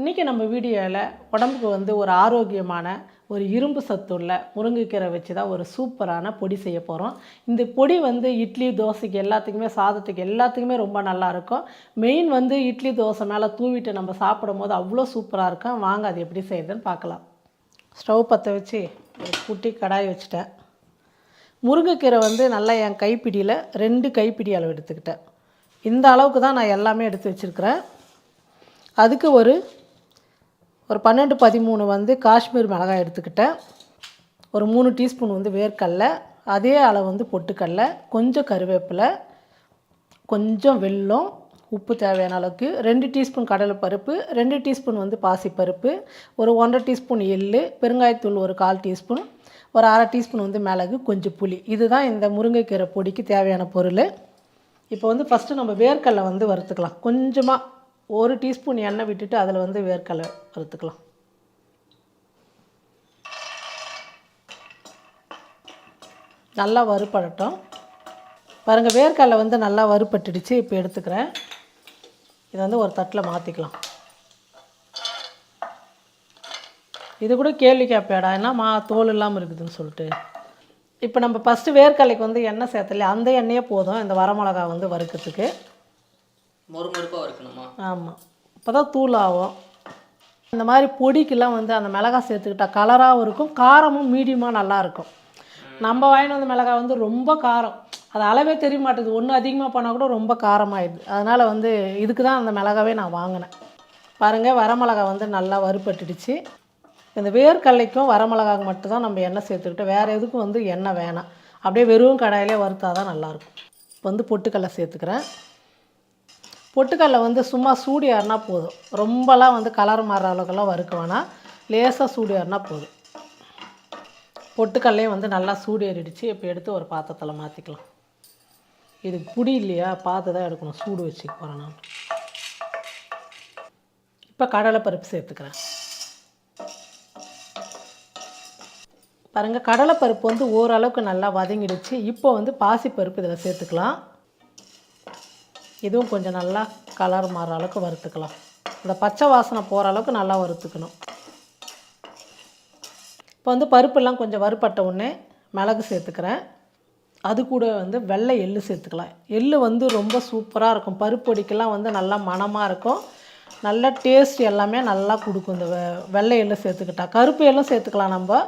இன்றைக்கி நம்ம வீடியோவில் உடம்புக்கு வந்து ஒரு ஆரோக்கியமான ஒரு இரும்பு சத்துள்ள முருங்கைக்கீரை வச்சு தான் ஒரு சூப்பரான பொடி செய்ய போகிறோம் இந்த பொடி வந்து இட்லி தோசைக்கு எல்லாத்துக்குமே சாதத்துக்கு எல்லாத்துக்குமே ரொம்ப நல்லாயிருக்கும் மெயின் வந்து இட்லி தோசை மேலே தூவிட்டு நம்ம சாப்பிடும் போது அவ்வளோ சூப்பராக இருக்கும். வாங்க அது எப்படி செய்யுதுன்னு பார்க்கலாம். ஸ்டவ் பற்ற வச்சு ஒரு குட்டி கடாய் வச்சுட்டேன். முருங்கைக்கீரை வந்து நல்லா என் கைப்பிடியில் ரெண்டு கைப்பிடி அளவு எடுத்துக்கிட்டேன். இந்த அளவுக்கு தான் நான் எல்லாமே எடுத்து வச்சுருக்கிறேன். அதுக்கு ஒரு ஒரு பன்னெண்டு பதிமூணு வந்து காஷ்மீர் மிளகாய் எடுத்துக்கிட்டேன். ஒரு மூணு டீஸ்பூன் வந்து வேர்க்கடலை அதே அளவு வந்து பொட்டுக்கடலை கொஞ்சம் கருவேப்பிலை கொஞ்சம் வெல்லம் உப்பு தேவையான அளவுக்கு ரெண்டு டீஸ்பூன் கடலைப்பருப்பு ரெண்டு டீஸ்பூன் வந்து பாசிப்பருப்பு ஒரு ஒன்றரை டீஸ்பூன் எள் பெருங்காயத்தூள் ஒரு கால் டீஸ்பூன் ஒரு அரை டீஸ்பூன் வந்து மிளகு கொஞ்சம் புளி. இதுதான் இந்த முருங்கைக்கீரை பொடிக்கு தேவையான பொருள். இப்போ வந்து ஃபஸ்ட்டு நம்ம வேர்க்கடலை வந்து வறுத்துக்கலாம். கொஞ்சமாக ஒரு டீஸ்பூன் எண்ணெய் விட்டுட்டு அதில் வந்து வேர்க்கடலை வறுத்துக்கலாம். நல்லா வறுப்படட்டும். பாருங்கள் வேர்க்கடலை வந்து நல்லா வறுப்பட்டுடுச்சு இப்போ எடுத்துக்கிறேன். இதை வந்து ஒரு தட்டில் மாற்றிக்கலாம் இது கூட கேள்வி கேட்பேடா என்ன மா தோல் இல்லாமல் இருக்குதுன்னு சொல்லிட்டு. இப்போ நம்ம ஃபஸ்ட்டு வேர்க்கடலைக்கு வந்து எண்ணெய் சேர்த்தலையே அந்த எண்ணெயே போதும் இந்த வரமிளகா வந்து வறுக்கிறதுக்கு. மொறுமொறுப்பாக இருக்கணுமா ஆமாம் அப்போ தான் தூள் ஆகும். இந்த மாதிரி பொடிக்கெல்லாம் வந்து அந்த மிளகாய் சேர்த்துக்கிட்டா கலராகவும் இருக்கும் காரமும் மீடியமாக நல்லாயிருக்கும் நம்ம வாங்கிட்டு வந்த மிளகாய் வந்து ரொம்ப காரம். அது அளவே தெரிய மாட்டேது ஒன்று அதிகமாக பண்ணால் கூட ரொம்ப காரமாயிடுது. அதனால் வந்து இதுக்கு தான் அந்த மிளகாவே நான் வாங்கினேன். பாருங்கள் வரமிளகா வந்து நல்லா வறுபட்டுடுச்சு. இந்த வேர்க்கடலைக்கும் வரமிளகாக்கு மட்டும் தான் நம்ம எண்ணெய் சேர்த்துக்கிட்டோம் வேறு எதுக்கும் வந்து எண்ணெய் வேணாம். அப்படியே வெறும் கடாயிலே வறுத்தால் தான் நல்லாயிருக்கும் இப்போ வந்து பொட்டுக்கடலை சேர்த்துக்கிறேன். பொட்டுக்கடலை வந்து சும்மா சூடு ஏறினா போதும். ரொம்பலாம் வந்து கலர் மாறுற அளவுக்குலாம் வறுக்க வேணாம். லேசாக சூடு ஏறினா போதும். பொட்டுக்கடலையும் வந்து நல்லா சூடு ஏறிடுச்சு. இப்போ எடுத்து ஒரு பாத்திரத்தில் மாற்றிக்கலாம் இது புடி இல்லையா? பார்த்து தான் எடுக்கணும். சூடு வச்சுக்க போகிறேன் நான். இப்போ கடலைப்பருப்பு சேர்த்துக்கிறேன். பாருங்கள் கடலைப்பருப்பு வந்து ஓரளவுக்கு நல்லா வதங்கிடுச்சு. இப்போ வந்து பாசிப்பருப்பு இதில் சேர்த்துக்கலாம். இதுவும் கொஞ்சம் நல்லா கலர் மாற அளவுக்கு வறுத்துக்கலாம். இந்த பச்சை வாசனை போகிற அளவுக்கு நல்லா வறுத்துக்கணும். இப்போ வந்து பருப்பெல்லாம் கொஞ்சம் வறுப்பட்ட உடனே மிளகு சேர்த்துக்கிறேன். அது கூட வந்து வெள்ளை எள்ளு சேர்த்துக்கலாம். எள்ளு வந்து ரொம்ப சூப்பராக இருக்கும். பருப்பொடிக்கெல்லாம் வந்து நல்லா மணமாக இருக்கும். நல்ல டேஸ்ட் எல்லாமே நல்லா கொடுக்கும் இந்த வெ வெள்ளை எள்ளு சேர்த்துக்கிட்டா. கருப்பு எள்ளும் சேர்த்துக்கலாம் நம்ம.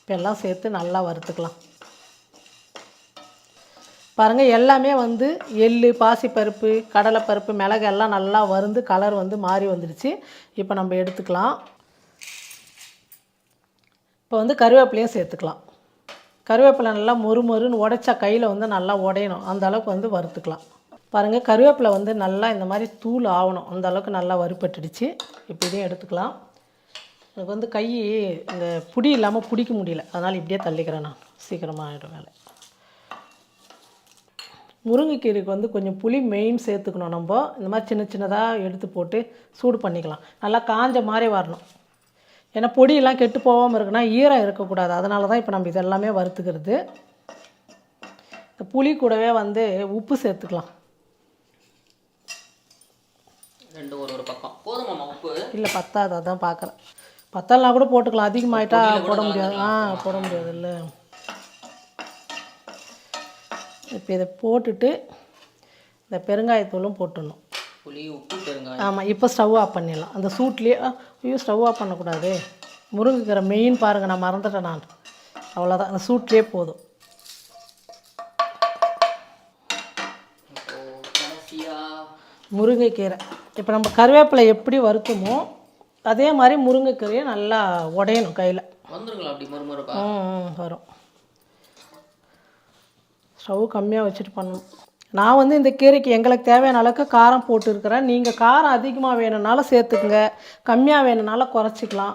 இப்போ எல்லாம் சேர்த்து நல்லா வறுத்துக்கலாம். பாருங்கள் எல்லாமே வந்து எள்ளு பாசிப்பருப்பு கடலைப்பருப்பு மிளகு எல்லாம் நல்லா வருந்து கலர் வந்து மாறி வந்துடுச்சு. இப்போ நம்ம எடுத்துக்கலாம். இப்போ வந்து கருவேப்பிலையும் சேர்த்துக்கலாம். கருவேப்பிலை நல்லா மொறு மொறுன்னு உடைச்சா கையில் வந்து நல்லா உடையணும். அந்த அளவுக்கு வந்து வறுத்துக்கலாம். பாருங்கள் கருவேப்பிலை வந்து நல்லா இந்த மாதிரி தூள் ஆகணும் அந்த அளவுக்கு நல்லா வறுப்பட்டுடுச்சு இப்போ இதையும் எடுத்துக்கலாம். எனக்கு வந்து கை இந்த புடி இல்லாமல் பிடிக்க முடியல. அதனால் இப்படியே தள்ளிக்கிறேன் நான். சீக்கிரமாக ஆகிடும் வேலை. முருங்கைக்கீரைக்கு வந்து கொஞ்சம் புளி மெயின் சேர்த்துக்கணும் நம்ம. இந்த மாதிரி சின்ன சின்னதாக எடுத்து போட்டு சூடு பண்ணிக்கலாம். நல்லா காஞ்ச மாதிரி வரணும். ஏன்னா பொடியெல்லாம் கெட்டு போகாமல் இருக்குன்னா ஈரம் இருக்கக்கூடாது. அதனால தான் இப்போ நம்ம இதெல்லாமே வறுத்துக்கிறது. இந்த புளி கூடவே வந்து உப்பு சேர்த்துக்கலாம். ரெண்டு ஒரு ஒரு பக்கம். போதுமாம்மா உப்பு? இல்லை பத்தாது. அதான் பார்க்குறேன் பத்தலனா கூட போட்டுக்கலாம். அதிகமாயிட்டா போட முடியாது. ஆ போட முடியாது இல்லை இப்போ இதை போட்டுட்டு இந்த பெருங்காயத்தூளும் போட்டுடணும். புளி உப்பு பெருங்காயம். ஆமாம் இப்போ ஸ்டவ் ஆஃப் பண்ணிடலாம். அந்த சூட்லேயே ஐயோ ஸ்டவ் ஆஃப் பண்ணக்கூடாது. முருங்கைக்கீரை மெயின் பாருங்கள் நான் மறந்துட்டேன் நான். அவ்வளோதான் அந்த சூட்லேயே போதும். முருங்கைக்கீரை. இப்போ நம்ம கருவேப்பிலை எப்படி வறுக்குமோ அதே மாதிரி முருங்கைக்கீரையை நல்லா உடையணும் கையில். வந்துருங்களா அப்படி மொறுமொறுப்பா? ம், வரும். ஸ்டவ் கம்மியாக வச்சுட்டு பண்ணணும். நான் வந்து இந்த கீரைக்கு எங்களுக்கு தேவையான அளவுக்கு காரம் போட்டுருக்கிறேன். நீங்கள் காரம் அதிகமாக வேணும்னாலும் சேர்த்துக்குங்க. கம்மியாக வேணும்னாலும் குறைச்சிக்கலாம்.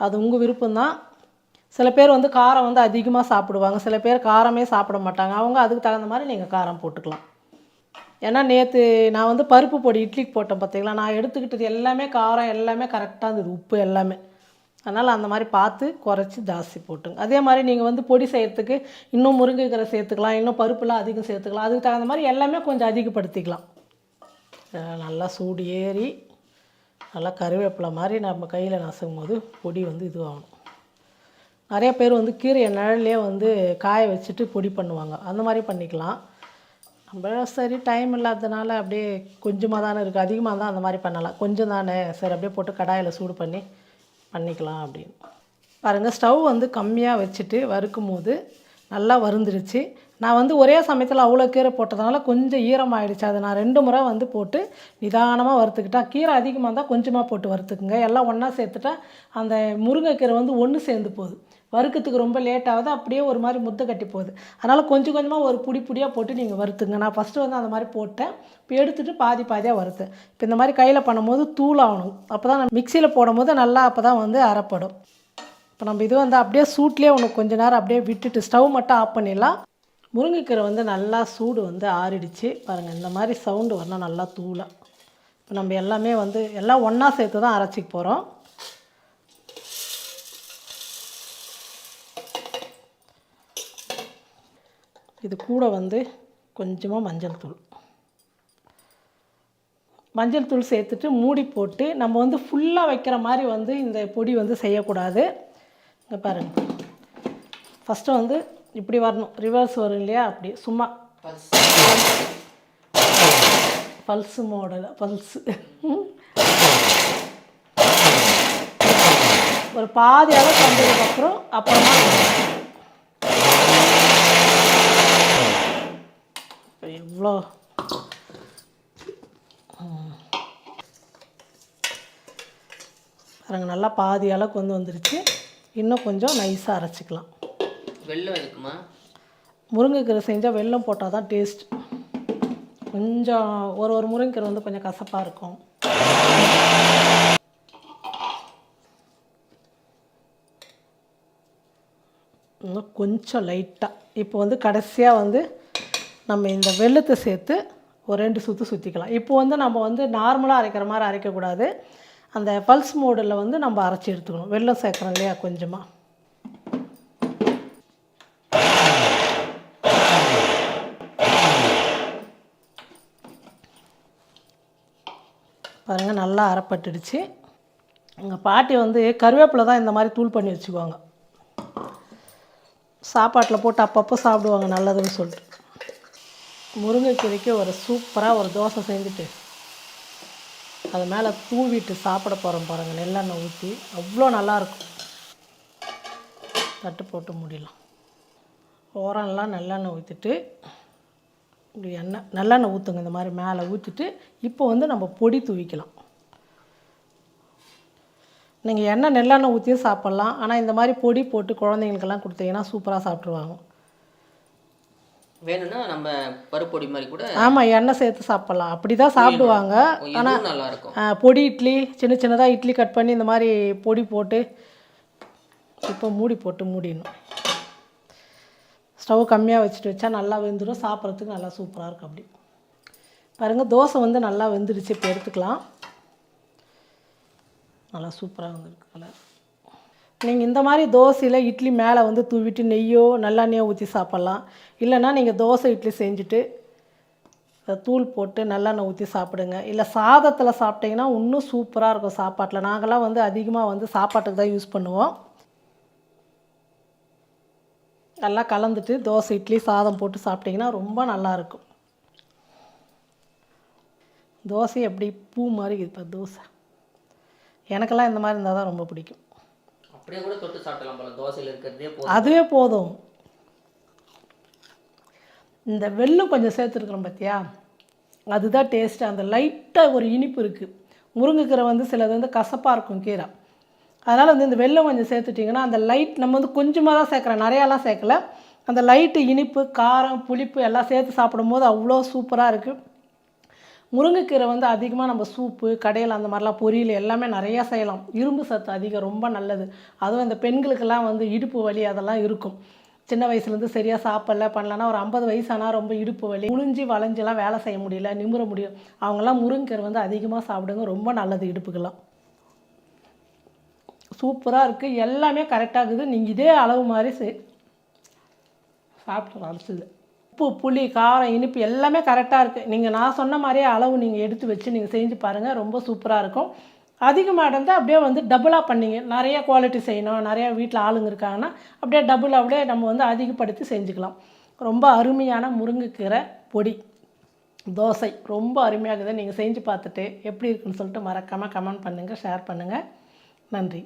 அது உங்கள் விருப்பம்தான். சில பேர் வந்து காரம் வந்து அதிகமாக சாப்பிடுவாங்க. சில பேர் காரமே சாப்பிட மாட்டாங்க. அவங்க அதுக்கு தகுந்த மாதிரி நீங்கள் காரம் போட்டுக்கலாம். ஏன்னா நேற்று நான் வந்து பருப்பு பொடி இட்லிக்கு போட்டேன் பார்த்தீங்களா நான் எடுத்துக்கிட்டது எல்லாமே காரம் எல்லாமே கரெக்டாக இருந்தது. உப்பு எல்லாமே. அதனால் அந்த மாதிரி பார்த்து குறைச்சி ஜாஸ்தி போட்டுங்க. அதே மாதிரி நீங்கள் வந்து பொடி செய்கிறதுக்கு இன்னும் முருங்கைக்கீரை சேர்த்துக்கலாம் இன்னும் பருப்புலாம் அதிகம் சேர்த்துக்கலாம். அதுக்கு தகுந்த மாதிரி எல்லாமே கொஞ்சம் அதிகப்படுத்திக்கலாம். நல்லா சூடு ஏறி நல்லா கருவேப்பிலை மாதிரி நம்ம கையில் நசுக்கும் போது பொடி வந்து இதுவாகணும். நிறைய பேர் வந்து கீரையை நிழல்லே வந்து காய வச்சுட்டு பொடி பண்ணுவாங்க. அந்த மாதிரி பண்ணிக்கலாம். நம்ம சரி டைம் இல்லாததுனால அப்படியே கொஞ்சமாக தானே இருக்குது அதிகமாக தான் அந்த மாதிரி பண்ணலாம். கொஞ்சம் தானே. சரி அப்படியே போட்டு கடாயில் சூடு பண்ணி பண்ணிக்கலாம் அப்படின்னு. பாருங்கள் ஸ்டவ் வந்து கம்மியாக வச்சுட்டு வறுக்கும் போது நல்லா வருந்துடுச்சு நான் வந்து ஒரே சமயத்தில் அவ்வளோ கீரை போட்டதுனால கொஞ்சம் ஈரமாயிடுச்சு அதை நான் ரெண்டு முறை வந்து போட்டு நிதானமாக வறுத்துக்கிட்டேன் கீரை அதிகமாக இருந்தால் கொஞ்சமாக போட்டு வறுத்துக்குங்க. எல்லாம் ஒன்றா சேர்த்துட்டா அந்த முருங்கைக்கீரை வந்து ஒன்று சேர்ந்து போகுது. வறுக்கிறதுக்கு ரொம்ப லேட் ஆகுது அப்படியே ஒரு மாதிரி முத்தை கட்டி போகுது. அதனால் கொஞ்சம் கொஞ்சமாக ஒரு புடி புடியாக போட்டு நீங்கள் வறுத்துங்க. நான் ஃபஸ்ட்டு வந்து அந்த மாதிரி போட்டேன். இப்போ எடுத்துகிட்டு பாதி பாதியாக வறுத்தேன். இப்போ இந்த மாதிரி கையில் பண்ணும்போது தூளாகணும் அப்போ தான் மிக்சியில் போடும்போது நல்லா அப்போ தான் வந்து அரைப்படும். இப்போ நம்ம இது வந்து அப்படியே சூட்லேயே ஒன்று கொஞ்ச நேரம் அப்படியே விட்டுட்டு ஸ்டவ் மட்டும் ஆஃப் பண்ணிடலாம். முருங்கைக்கீரை வந்து நல்லா சூடு வந்து ஆறிடுச்சு. பாருங்கள் இந்த மாதிரி சவுண்டு வரணும் நல்லா தூளாக இப்போ நம்ம எல்லாமே வந்து எல்லாம் ஒன்றா சேர்த்து தான் அரைச்சிக்க போகிறோம் இது கூட வந்து கொஞ்சமாக மஞ்சள் தூள். மஞ்சள் தூள் சேர்த்துட்டு மூடி போட்டு நம்ம வந்து ஃபுல்லாக வைக்கிற மாதிரி வந்து இந்த பொடி வந்து செய்யக்கூடாது. இங்கே பாருங்கள் ஃபஸ்ட்டு வந்து இப்படி வரணும். ரிவர்ஸ் வரும் இல்லையா? அப்படி. சும்மா. பல்ஸு மாடல் பல்ஸு ஒரு பாதி அளவு வந்ததுக்கப்புறம் அப்புறமா எவ்வளோ? பாருங்க நல்லா பாதி அளவுக்கு வந்து வந்துருச்சு. இன்னும் கொஞ்சம் நைஸாக அரைச்சிக்கலாம். வெள்ளம் எதுக்குமா? முருங்கைக்கீரை செஞ்சால் வெல்லம் போட்டால் தான் டேஸ்ட் கொஞ்சம் ஒரு ஒரு முருங்கைக்கீரை வந்து கொஞ்சம் கசப்பாக இருக்கும். இன்னும் கொஞ்சம் லைட்டாக இப்போ வந்து கடைசியாக வந்து நம்ம இந்த வெள்ளத்தை சேர்த்து ஒரு ரெண்டு சுற்று சுற்றிக்கலாம் இப்போ வந்து நம்ம வந்து நார்மலாக அரைக்கிற மாதிரி அரைக்கக்கூடாது. அந்த பல்ஸ் மோடில் வந்து நம்ம அரைச்சி எடுத்துக்கணும். வெள்ளம் சேர்க்குறோம் இல்லையா கொஞ்சமாக பாருங்கள் நல்லா அரைப்பட்டுடுச்சு. எங்கள் பாட்டி வந்து கருவேப்பிலை தான் இந்த மாதிரி தூள் பண்ணி வச்சுக்குவாங்க. சாப்பாட்டில் போட்டு அப்பப்போ சாப்பிடுவாங்க நல்லதுன்னு சொல்லிட்டு. முருங்கைக்கீரைக்கு ஒரு சூப்பராக ஒரு தோசை செஞ்சுட்டு அது மேலே தூவிட்டு சாப்பிட போகிறோம் பாருங்கள் நெல்லெண்ணெய் ஊற்றி அவ்வளோ நல்லாயிருக்கும் தட்டு போட்டு முடியலாம் ஓரம்லாம் நல்லெண்ணெய் ஊற்றிட்டு இப்படி எண்ணெய் நல்லெண்ணெய் ஊற்றுங்க இந்த மாதிரி மேலே ஊற்றிட்டு இப்போ வந்து நம்ம பொடி தூவிக்கலாம். நீங்கள் எண்ணெய் நெல்லெண்ணெய் ஊற்றியும் சாப்பிட்லாம். ஆனால் இந்த மாதிரி பொடி போட்டு குழந்தைங்களுக்கெல்லாம் கொடுத்தீங்கன்னா சூப்பராக சாப்பிட்ருவாங்க வேணும்னா நம்ம பருப்பொடி மாதிரி கூட ஆமாம் எண்ணெய் சேர்த்து சாப்பிட்லாம். அப்படி தான் சாப்பிடுவாங்க. இதுவும் நல்லா இருக்கும் ஆ, பொடி இட்லி சின்ன சின்னதாக இட்லி கட் பண்ணி இந்த மாதிரி பொடி போட்டு இப்போ மூடி போட்டு மூடிடணும். ஸ்டவ் கம்மியாக வச்சுட்டு வச்சா நல்லா வெந்துடும் சாப்பிட்றதுக்கு நல்லா சூப்பராக இருக்கும் அப்படி. பாருங்கள் தோசை வந்து நல்லா வெந்துடுச்சு இப்போ எடுத்துக்கலாம். நல்லா சூப்பராக வந்திருக்கு கலர் நீங்கள் இந்த மாதிரி தோசையில் இட்லி மேலே வந்து தூவிட்டு நெய்யோ நல்லெண்ணெயோ ஊற்றி சாப்பிட்லாம். இல்லைன்னா நீங்கள் தோசை இட்லி செஞ்சுட்டு அதை தூள் போட்டு நல்லெண்ணெய் ஊற்றி சாப்பிடுங்க. இல்லை சாதத்தில் சாப்பிட்டீங்கன்னா இன்னும் சூப்பராக இருக்கும் சாப்பாட்டில். நாங்களாம் வந்து அதிகமாக வந்து சாப்பாட்டுக்கு தான் யூஸ் பண்ணுவோம். நல்லா கலந்துட்டு தோசை இட்லி சாதம் போட்டு சாப்பிட்டிங்கன்னா ரொம்ப நல்லாயிருக்கும் தோசை எப்படி? பூ மாதிரி இப்போ தோசை. எனக்கெல்லாம் இந்த மாதிரி இருந்தால் தான் ரொம்ப பிடிக்கும். அப்படியே கூட தொட்டு சாப்பிடலாம் போல. தோசையில் இருக்கிறதே போதும். அதுவே போதும். இந்த வெல்லம் கொஞ்சம் சேர்த்துருக்குறோம் பார்த்தியா அதுதான் டேஸ்ட்டு அந்த லைட்டாக ஒரு இனிப்பு இருக்குது முருங்கைக்கீரை வந்து சிலது வந்து கசப்பாக இருக்கும் கீரை. அதனால் வந்து இந்த வெள்ளம் கொஞ்சம் சேர்த்துட்டிங்கன்னா அந்த லைட் நம்ம வந்து கொஞ்சமாக தான் சேர்க்குறோம். நிறையாலாம் சேர்க்கல. அந்த லைட்டு இனிப்பு காரம் புளிப்பு எல்லாம் சேர்த்து சாப்பிடும்போது அவ்வளோ சூப்பராக இருக்குது முருங்கைக்கீரை வந்து அதிகமாக நம்ம சூப்பு கடையில் அந்த மாதிரிலாம் பொரியல் எல்லாமே நிறையா செய்யலாம். இரும்பு சத்து அதிகம் ரொம்ப நல்லது. அதுவும் இந்த பெண்களுக்கெல்லாம் வந்து இடுப்பு வலி அதெல்லாம் இருக்கும். சின்ன வயசுலேருந்து சரியாக சாப்பிடல பண்ணலன்னா ஒரு ஐம்பது வயசானால் ரொம்ப இடுப்பு வலி. முழிஞ்சி வளைஞ்செல்லாம் வேலை செய்ய முடியல நிமிர முடியும். அவங்கெல்லாம் முருங்கைக்கீரை வந்து அதிகமாக சாப்பிடுங்க ரொம்ப நல்லது இடுப்புக்கெல்லாம். சூப்பராக இருக்குது எல்லாமே கரெக்டாக இருக்குது. நீங்கள் இதே அளவு மாதிரி செய் சாப்பிட்டு அரைச்சது உப்பு புளி காரம் இனிப்பு எல்லாமே கரெக்டாக இருக்குது நீங்கள் நான் சொன்ன மாதிரியே அளவு நீங்கள் எடுத்து வச்சு நீங்கள் செஞ்சு பாருங்கள் ரொம்ப சூப்பராக இருக்கும். அதிகமாக இருந்தால் அப்படியே வந்து டபுளாக பண்ணிங்க. நிறைய குவாலிட்டி செய்யணும். நிறையா வீட்டில் ஆளுங்க இருக்காங்கன்னா அப்படியே டபுள் அப்படியே நம்ம வந்து அதிகப்படுத்தி செஞ்சுக்கலாம். ரொம்ப அருமையான முருங்கைக்கீரை பொடி தோசை. ரொம்ப அருமையாக இருக்குது. நீங்கள் செஞ்சு பார்த்துட்டு எப்படி இருக்குன்னு சொல்லிட்டு மறக்காமல் கமெண்ட் பண்ணுங்கள் ஷேர் பண்ணுங்கள் நன்றி.